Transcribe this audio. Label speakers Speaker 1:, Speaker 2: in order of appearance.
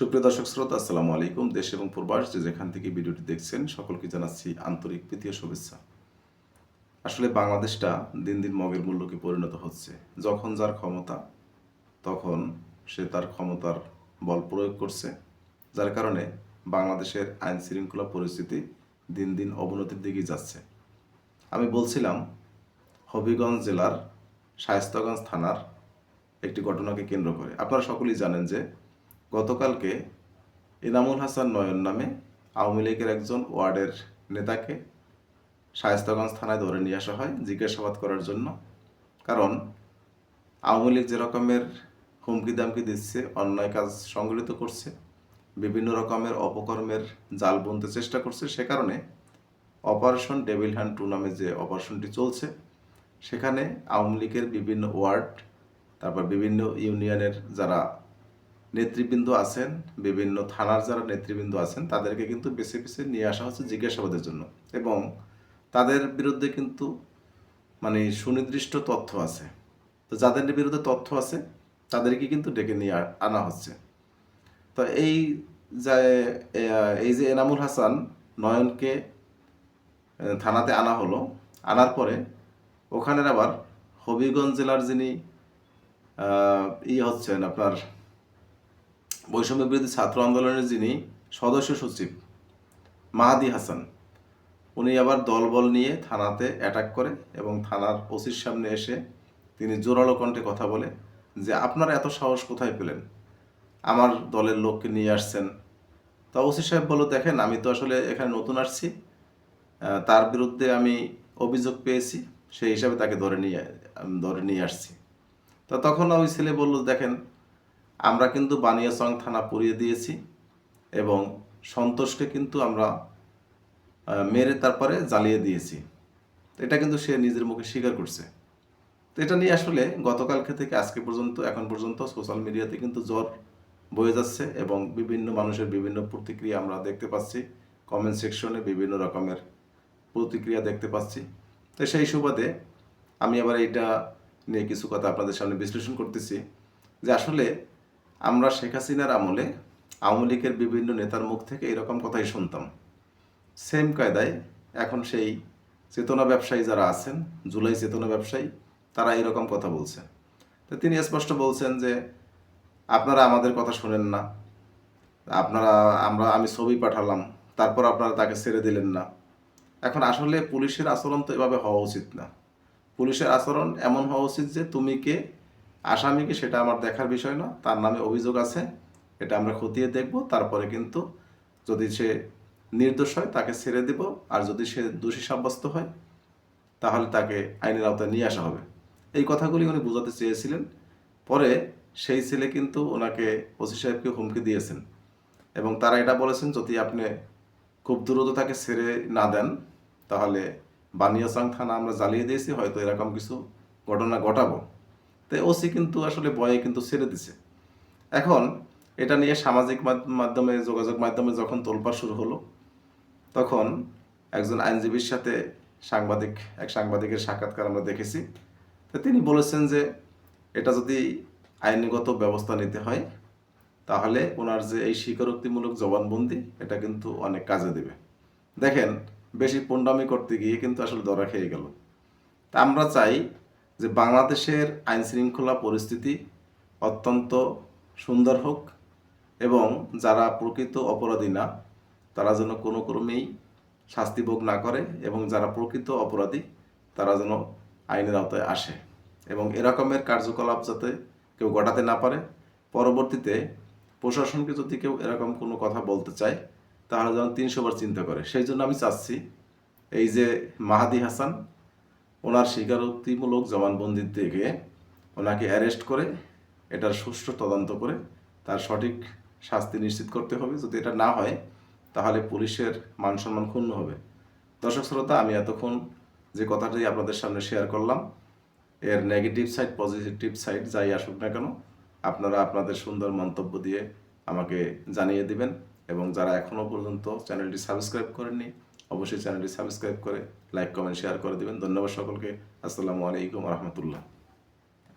Speaker 1: সুপ্রিয় দর্শক শ্রোতা, আসসালামু আলাইকুম। দেশ এবং প্রবাস যে যেখান থেকে ভিডিওটি দেখছেন, সকলকে জানাচ্ছি আন্তরিক প্রীতীয় শুভেচ্ছা। আসলে বাংলাদেশটা দিন দিন মগের মূল্যকে পরিণত হচ্ছে। যখন যার ক্ষমতা, তখন সে তার ক্ষমতার বল প্রয়োগ করছে, যার কারণে বাংলাদেশের আইন শৃঙ্খলা পরিস্থিতি দিন দিন অবনতির দিকে যাচ্ছে। আমি বলছিলাম, হবিগঞ্জ জেলার শায়স্তাগঞ্জ থানার একটি ঘটনাকে কেন্দ্র করে। আপনারা সকলেই জানেন যে গতকালকে ইনামুল হাসান নয়ন নামে আওয়ামী লীগের একজন ওয়ার্ডের নেতাকে শায়স্তাগঞ্জ থানায় ধরে নিয়ে আসা হয় জিজ্ঞাসাবাদ করার জন্য। কারণ আওয়ামী লীগ যে রকমের হুমকি দামকি দিচ্ছে, অন্যায় কাজ সংগঠিত করছে, বিভিন্ন রকমের অপকর্মের জাল বুনতে চেষ্টা করছে, সে কারণে অপারেশন ডেভিল হ্যান্ড টু নামে যে অপারেশনটি চলছে, সেখানে আওয়ামী লীগের বিভিন্ন ওয়ার্ড, তারপর বিভিন্ন ইউনিয়নের যারা নেতৃবৃন্দ আছেন, বিভিন্ন থানার যারা নেতৃবৃন্দ আছেন, তাদেরকে কিন্তু বেছে বেছে নিয়ে আসা হচ্ছে জিজ্ঞাসাবাদের জন্য। এবং তাদের বিরুদ্ধে কিন্তু মানে সুনির্দিষ্ট তথ্য আছে। তো যাদের বিরুদ্ধে তথ্য আছে, তাদেরকে কিন্তু ডেকে নিয়ে আনা হচ্ছে। তো এই যে এই যে এনামুল হাসান নয়নকে থানাতে আনা হলো, আনার পরে ওখানের আবার হবিগঞ্জ জেলার যিনি ই হচ্ছেন আপনার বৈষম্য বিরোধী ছাত্র আন্দোলনের যিনি সদস্য সচিব, মাহাদি হাসান, উনি আবার দলবল নিয়ে থানাতে অ্যাটাক করে এবং থানার ওসির সামনে এসে তিনি জোরালো কণ্ঠে কথা বলে যে, আপনারা এত সাহস কোথায় পেলেন? আমার দলের লোককে নিয়ে আসছেন। তা ওসি সাহেব বলল, দেখেন, আমি তো আসলে এখানে নতুন আসছি। তার বিরুদ্ধে আমি অভিযোগ পেয়েছি, সেই হিসাবে তাকে ধরে নিয়ে ধরে নিয়ে আসছি। তা তখন ওই ছেলে বলল, দেখেন আমরা কিন্তু বানিয়াচং থানা পুড়িয়ে দিয়েছি এবং সন্তোষকে কিন্তু আমরা মেরে তারপরে জ্বালিয়ে দিয়েছি। এটা কিন্তু সে নিজের মুখে স্বীকার করছে। তো এটা নিয়ে আসলে গতকালকে থেকে আজকে পর্যন্ত, এখন পর্যন্ত সোশ্যাল মিডিয়াতে কিন্তু জ্বর বয়ে যাচ্ছে এবং বিভিন্ন মানুষের বিভিন্ন প্রতিক্রিয়া আমরা দেখতে পাচ্ছি। কমেন্ট সেকশনে বিভিন্ন রকমের প্রতিক্রিয়া দেখতে পাচ্ছি। তো সেই সুবাদে আমি আবার এইটা নিয়ে কিছু কথা আপনাদের সামনে বিশ্লেষণ করতেছি যে আসলে আমরা শেখ হাসিনার আমলে আওয়ামী লীগের বিভিন্ন নেতার মুখ থেকে এরকম কথাই শুনতাম। সেম কায়দায় এখন সেই চেতনা ব্যবসায়ী যারা আছেন, জুলাই চেতনা ব্যবসায়ী, তারা এরকম কথা বলছে তো তিনি স্পষ্ট বলছেন যে, আপনারা আমাদের কথা শোনেন না। আপনারা, আমরা, আমি ছবি পাঠালাম, তারপর আপনারা তাকে ছেড়ে দিলেন না। এখন আসলে পুলিশের আচরণ তো এভাবে হওয়া উচিত না। পুলিশের আচরণ এমন হওয়া উচিত যে, তুমি কে আসামিকে সেটা আমার দেখার বিষয় না, তার নামে অভিযোগ আছে, এটা আমরা খতিয়ে দেখব, তারপরে কিন্তু যদি সে নির্দোষ হয় তাকে ছেড়ে দেব, আর যদি সে দোষী সাব্যস্ত হয় তাহলে তাকে আইনের আওতায় নিয়ে আসা হবে। এই কথাগুলি উনি বোঝাতে চেয়েছিলেন, পরে সেই ছেলে কিন্তু ওনাকে ওসি সাহেবকে হুমকি দিয়েছেন এবং তারা এটা বলেছেন, যদি আপনি খুব দ্রুত তাকে ছেড়ে না দেন, তাহলে বানিয়াচাং থানা আমরা জ্বালিয়ে দিয়েছি, হয়তো এরকম কিছু ঘটনা ঘটাবো। তো ওসি কিন্তু আসলে ভয়ে কিন্তু ছেড়ে দিছে। এখন এটা নিয়ে সামাজিক মাধ- মাধ্যমে, যোগাযোগ মাধ্যমে যখন তোলপাড় শুরু হলো, তখন একজন আইনজীবীর সাথে সাংবাদিক, এক সাংবাদিকের সাক্ষাৎকার আমরা দেখেছি। তো তিনি বলেছেন যে, এটা যদি আইনগত ব্যবস্থা নিতে হয়, তাহলে ওনার যে এই স্বীকারোক্তিমূলক জবানবন্দি, এটা কিন্তু অনেক কাজে দেবে। দেখেন, বেশি পণ্ডামি করতে গিয়ে কিন্তু আসলে ধরা খেয়ে গেল। তা আমরা চাই যে বাংলাদেশের আইন শৃঙ্খলা পরিস্থিতি অত্যন্ত সুন্দর হোক এবং যারা প্রকৃত অপরাধী না, তারা যেন কোনো ক্রমেই শাস্তি ভোগ না করে এবং যারা প্রকৃত অপরাধী, তারা যেন আইনের আওতায় আসে এবং এরকমের কার্যকলাপ যাতে কেউ ঘটাতে না পারে। পরবর্তীতে প্রশাসনকে যদি কেউ এরকম কোনো কথা বলতে চায়, তাহলে যেন তিনশো বার চিন্তা করে। সেই জন্য আমি চাচ্ছি এই যে মাহাদি হাসান ওনার স্বীকারোক্তিমূলক জবানবন্দি থেকে ওনাকে অ্যারেস্ট করে, এটার সুষ্ঠু তদন্ত করে তার সঠিক শাস্তি নিশ্চিত করতে হবে। যদি এটা না হয়, তাহলে পুলিশের মান সম্মান ক্ষুণ্ণ হবে। দর্শক শ্রোতা, আমি এতক্ষণ যে কথাটি আপনাদের সামনে শেয়ার করলাম, এর নেগেটিভ সাইড পজিটিভ সাইড যাই আসুক না কেন, আপনারা আপনাদের সুন্দর মন্তব্য দিয়ে আমাকে জানিয়ে দিবেন। এবং যারা এখনও পর্যন্ত চ্যানেলটি সাবস্ক্রাইব করেননি অবশ্যই চ্যানেলটি সাবস্ক্রাইব করে লাইক কমেন্ট শেয়ার করে দেবেন। ধন্যবাদ সকলকে। আসসালামু আলাইকুম রহমতুল্লাহ।